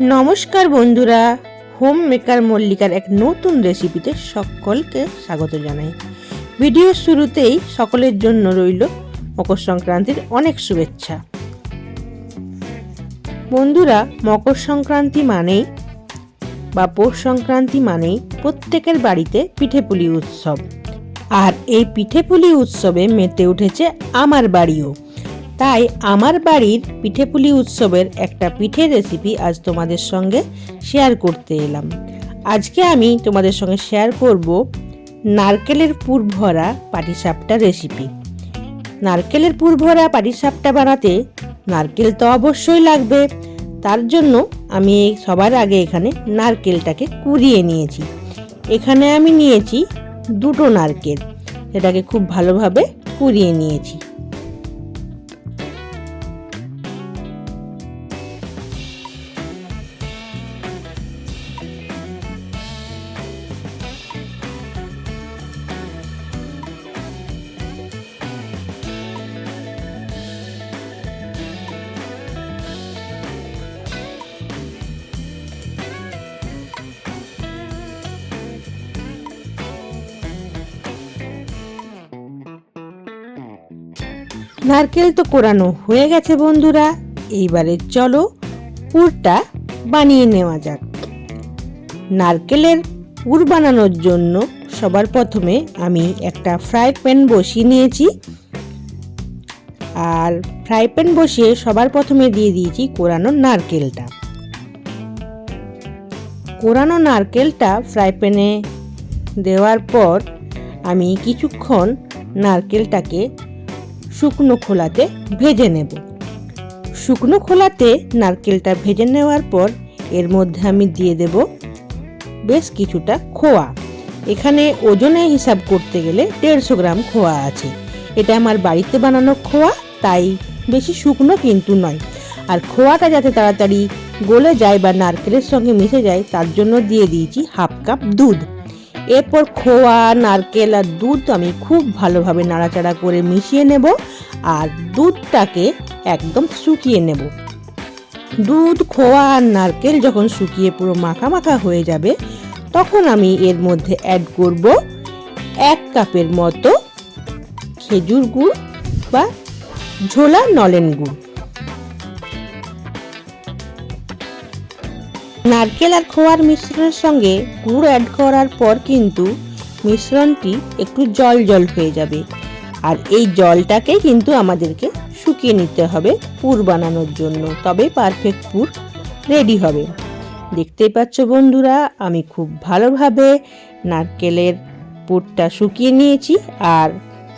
নমস্কার বন্ধুরা home maker মল্লিকার এক নতুন রেসিপিতে সকলকে স্বাগত জানাই। ভিডিও শুরুতেই সকলের জন্য রইল মকর সংক্রান্তির অনেক শুভেচ্ছা। বন্ধুরা, মকর সংক্রান্তি মানেই বা পৌষ সংক্রান্তি মানেই প্রত্যেকের বাড়িতে পিঠেপুলি উৎসব। আর এই পিঠেপুলি উৎসবে মেতে উঠেছে আমার বাড়িও। তাই আমার বাড়ির পিঠেপুলি উৎসবের একটা পিঠের রেসিপি আজ তোমাদের সঙ্গে শেয়ার করতে এলাম। আজকে আমি তোমাদের সঙ্গে শেয়ার করব নারকেলের পুর ভরা পাটিসাপটা রেসিপি নারকেলের পুর ভরা পাটিসাপটা বানাতে নারকেল তো অবশ্যই লাগবে, তার জন্য আমি সবার আগে এখানে নারকেলটাকে কুড়িয়ে নিয়েছি। এখানে আমি নিয়েছি দুটো নারকেল, সেটাকে খুব ভালোভাবে কুড়িয়ে নিয়েছি। নারকেল তো কোরানো হয়ে গেছে বন্ধুরা। এইবারে চলো পুরটা বানিয়ে নেওয়া যাক। নারকেলের পুর বানানোর জন্য সবার প্রথমে আমি একটা ফ্রাই প্যান বসিয়ে নিয়েছি। আর ফ্রাই প্যান বসিয়ে সবার প্রথমে দিয়ে দিয়েছি কোরানো নারকেলটা। কোরানো নারকেলটা ফ্রাই প্যানে দেওয়ার পর আমি কিছুক্ষণ নারকেলটাকে শুকনো খোলাতে ভেজে নেব। শুকনো খোলাতে নারকেলটা ভেজে নেওয়ার পর এর মধ্যে আমি দিয়ে দেব বেশ কিছুটা খোয়া। এখানে ওজনে হিসাব করতে গেলে দেড়শো গ্রাম খোয়া আছে। এটা আমার বাড়িতে বানানো খোয়া, তাই বেশি শুকনো কিন্তু নয়। আর খোয়াটা যাতে তাড়াতাড়ি গলে যায় বা নারকেলের সঙ্গে মিশে যায়, তার জন্য দিয়ে দিয়েছি হাফ কাপ দুধ। এরপর খোয়া, নারকেল আর দুধ আমি খুব ভালোভাবে নাড়াচাড়া করে মিশিয়ে নেব আর দুধটাকে একদম শুকিয়ে নেব। দুধ, খোয়া আর নারকেল যখন শুকিয়ে পুরো মাখা মাখা হয়ে যাবে, তখন আমি এর মধ্যে অ্যাড করব এক কাপের মতো খেজুর গুড় বা ঝোলা নলেন গুড়। নারকেল আর খোয়ার মিশ্রণের সঙ্গে গুড় অ্যাড করার পর কিন্তু মিশ্রণটি একটু জল জল হয়ে যাবে। আর এই জলটাকে কিন্তু আমাদেরকে শুকিয়ে নিতে হবে পুর বানানোর জন্য। তবে পারফেক্ট পুর রেডি হবে। দেখতেই পাচ্ছ বন্ধুরা, আমি খুব ভালোভাবে নারকেলের পুরটা শুকিয়ে নিয়েছি আর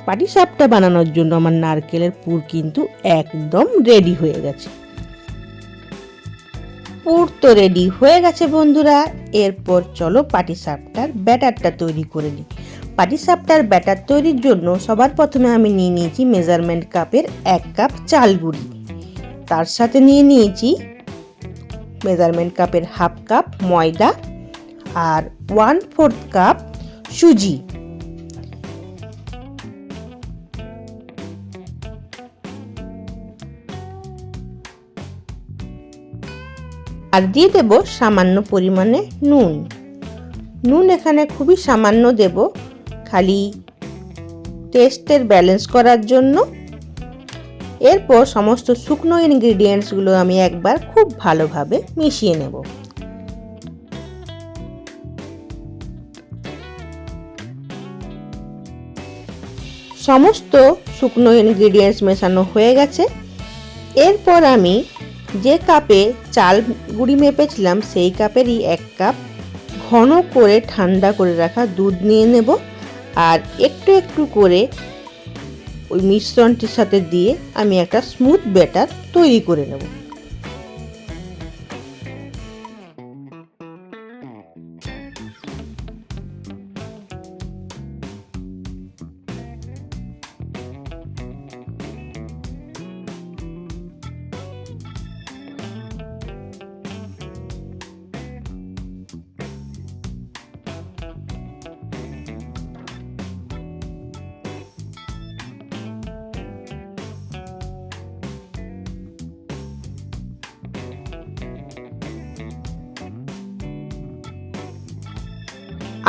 পাটিসাপটা বানানোর জন্য আমার নারকেলের পুর কিন্তু একদম রেডি হয়ে গেছে। পুর তো রেডি হয়ে গেছে বন্ধুরা। এরপর চলো পাটিসাপটার ব্যাটারটা তৈরি করে নিই। পাটিসাপটার ব্যাটার তৈরির জন্য সবার প্রথমে আমি নিয়ে নিয়েছি মেজারমেন্ট কাপের এক কাপ চাল গুঁড়ি তার সাথে নিয়ে নিয়েছি মেজারমেন্ট কাপের হাফ কাপ ময়দা আর ওয়ান ফোর্থ কাপ সুজি। আর দিয়ে দেব সামান্য পরিমাণে নুন। নুন এখানে খুবই সামান্য দেব। খালি টেস্টের ব্যালেন্স করার জন্য। এরপর সমস্ত শুকনো ইনগ্রিডিয়েন্টসগুলো আমি একবার খুব ভালোভাবে মিশিয়ে নেব। সমস্ত শুকনো ইনগ্রিডিয়েন্টস মেশানো হয়ে গেছে। এরপর আমি যে কাপে চাল গুঁড়ি মেপেছিলাম, সেই কাপেরই এক কাপ ঘন করে ঠান্ডা করে রাখা দুধ নিয়ে নেব আর একটু একটু করে ওই মিশ্রণটির সাথে দিয়ে আমি একটা স্মুথ ব্যাটার তৈরি করে নেব।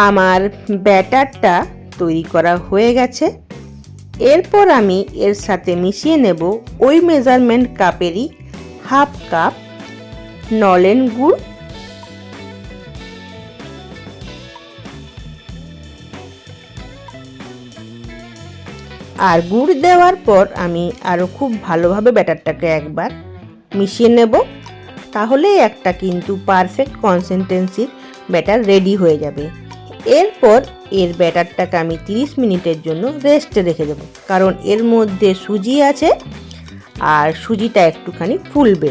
আমার ব্যাটারটা তৈরি করা হয়ে গেছে। এরপর আমি এর সাথে মিশিয়ে নেব ওই মেজারমেন্ট কাপেরই হাফ কাপ নলেন গুড়। আর গুড় দেওয়ার পর আমি আরও খুব ভালোভাবে ব্যাটারটাকে একবার মিশিয়ে নেব। তাহলে একটা কিন্তু পারফেক্ট কনসিস্টেন্সির ব্যাটার রেডি হয়ে যাবে। এরপর এর ব্যাটারটাকে আমি 30 মিনিটের জন্য রেস্টে রেখে দেবো। কারণ এর মধ্যে সুজি আছে আর সুজিটা একটুখানি ফুলবে।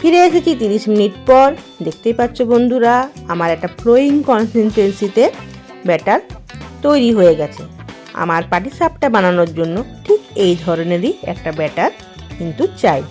ফিরে এসেছি 30 মিনিট পর। দেখতেই পাচ্ছ বন্ধুরা, আমার একটা ফ্লোয়িং কনসিস্টেন্সিতে ব্যাটার তৈরি হয়ে গেছে। আমার পাটিসাপটা বানানোর জন্য ঠিক এই ধরনেরই একটা ব্যাটার কিন্তু চাই।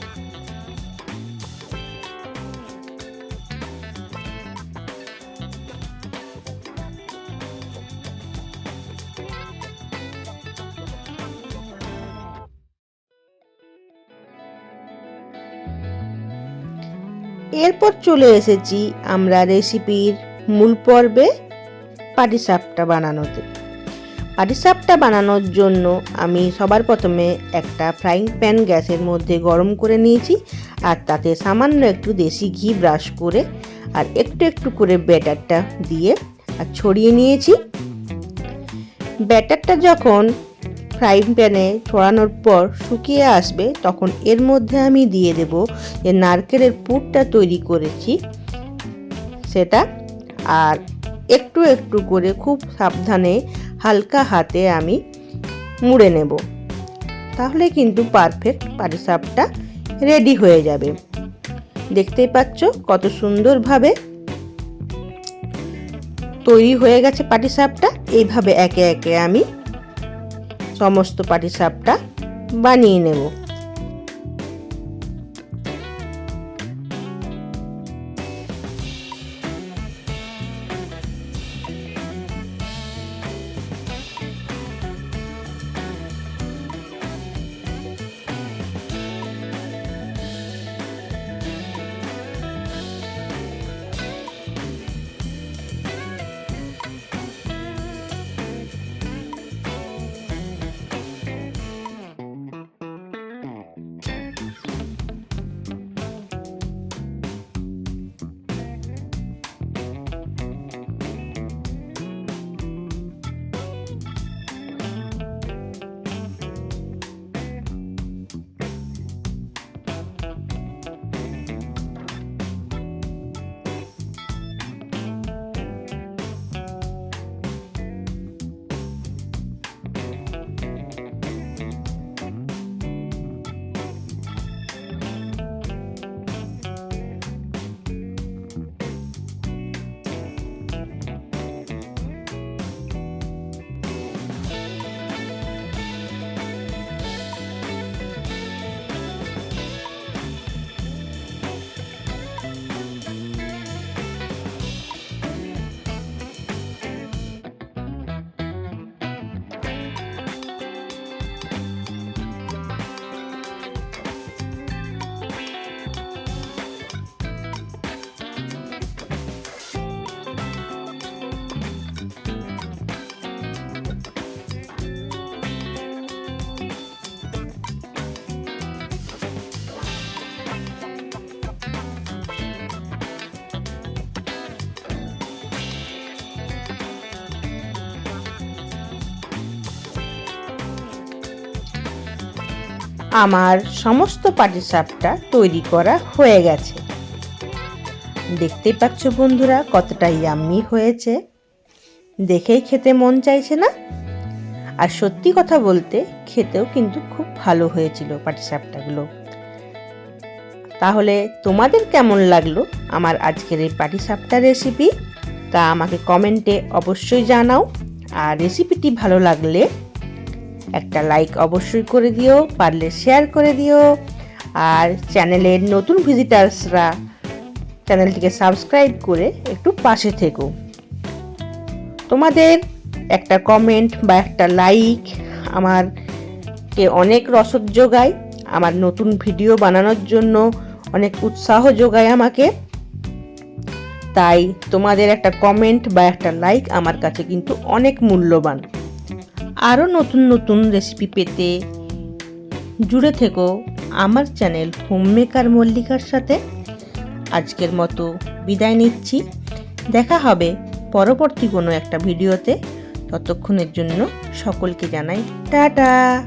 এরপর চলে এসেছি আমরা রেসিপির মূল পর্বে পাটিসাপটা বানানোতে। পাটিসাপটা বানানোর জন্য আমি সবার প্রথমে একটা ফ্রাইং প্যান গ্যাসের মধ্যে গরম করে নিয়েছি আর তাতে সামান্য একটু দেশি ঘি ব্রাশ করে আর একটু একটু করে ব্যাটারটা দিয়ে আর ছড়িয়ে নিয়েছি। ব্যাটারটা যখন ফ্রাইং প্যানে ছড়ানোর পর শুকিয়ে আসবে, তখন এর মধ্যে আমি দিয়ে দেব যে নারকেলের পুরটা তৈরি করেছি সেটা। আর একটু একটু করে খুব সাবধানে হালকা হাতে আমি মুড়ে নেব। তাহলে কিন্তু পারফেক্ট পাটিসাপটা রেডি হয়ে যাবে। দেখতেই পাচ্ছ কত সুন্দরভাবে তৈরি হয়ে গেছে পাটিসাপটা। এইভাবে একে একে আমি সমস্ত পাটিসাপটা বানিয়ে নেব। আমার সমস্ত পাটিসাপটা তৈরি করা হয়ে গেছে। দেখতেই পাচ্ছ বন্ধুরা, কতটা ইয়াম্মি হয়েছে। দেখেই খেতে মন চাইছে না? আর সত্যি কথা বলতে, খেতেও কিন্তু খুব ভালো হয়েছিল পাটিসাপটাগুলো। তাহলে তোমাদের কেমন লাগল আমার আজকের এই পাটিসাপটা রেসিপি তা আমাকে কমেন্টে অবশ্যই জানাও। আর রেসিপিটি ভালো লাগলে একটা লাইক অবশ্যই করে দিও, পারলে শেয়ার করে দিও। আর চ্যানেলের নতুন ভিজিটার্সরা চ্যানেলটিকে সাবস্ক্রাইব করে একটু পাশে থেকো। তোমাদের একটা কমেন্ট বা একটা লাইক আমারকে অনেক রসদ যোগায়, আমার নতুন ভিডিও বানানোর জন্য অনেক উৎসাহ যোগায় আমাকে। তাই তোমাদের একটা কমেন্ট বা একটা লাইক আমার কাছে কিন্তু অনেক মূল্যবান। আরও নতুন নতুন রেসিপি পেতে জুড়ে থেকো আমার চ্যানেল হোমমেকার মল্লিকার সাথে। আজকের মতো বিদায় নিচ্ছি। দেখা হবে পরবর্তী কোনো একটা ভিডিওতে। ততক্ষণের জন্য সকলকে জানাই টাটা।